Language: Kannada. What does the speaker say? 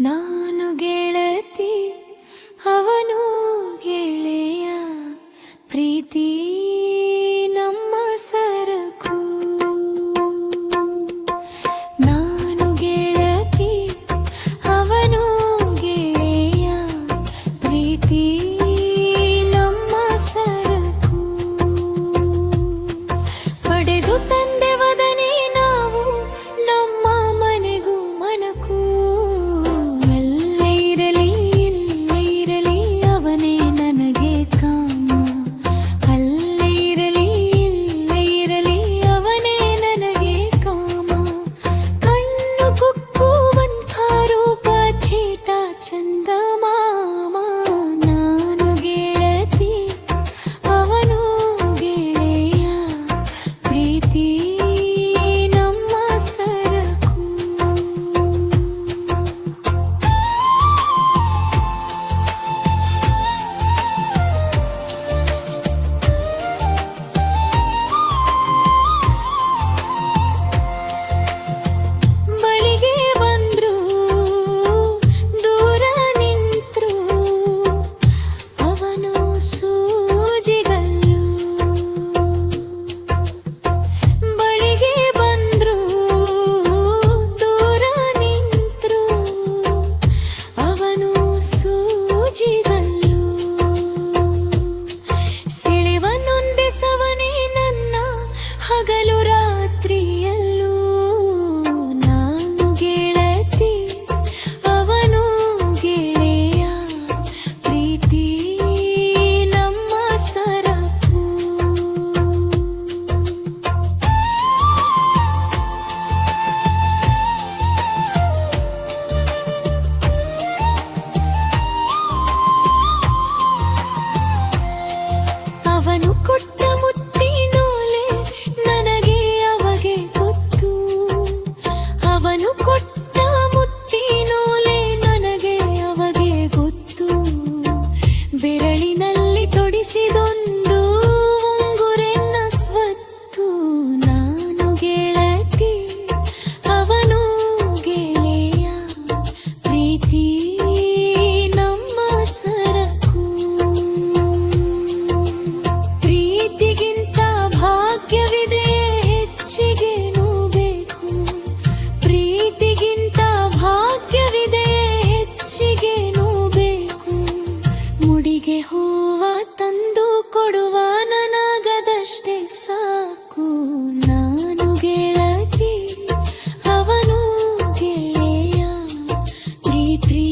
ನಾನು ಗೆಳತಿ ಅವನು ಗೆಳೆಯ ಪ್ರೀತಿ ನಮ್ಮ ಸರಕು. ನಾನು ಗೆಳತಿ ಅವನು ಗೆಳೆಯ ಪ್ರೀತಿ प्रीति ಹಗಲು ಅವನು ಕೊಟ್ಟ ನನಗೆ ಅವಗೆ ಬೆರಳಿನಲ್ಲಿ ತೊಡಿಸಿದೋ ಮುಡಿಗೆ ಹೂವ ತಂದು ಕೊಡುವ ನನಗದಷ್ಟೇ ಸಾಕು. ನಾನು ಗೆಳತಿ ಅವನು ಗೆಳೆಯ ಪ್ರೀತ್ರೀ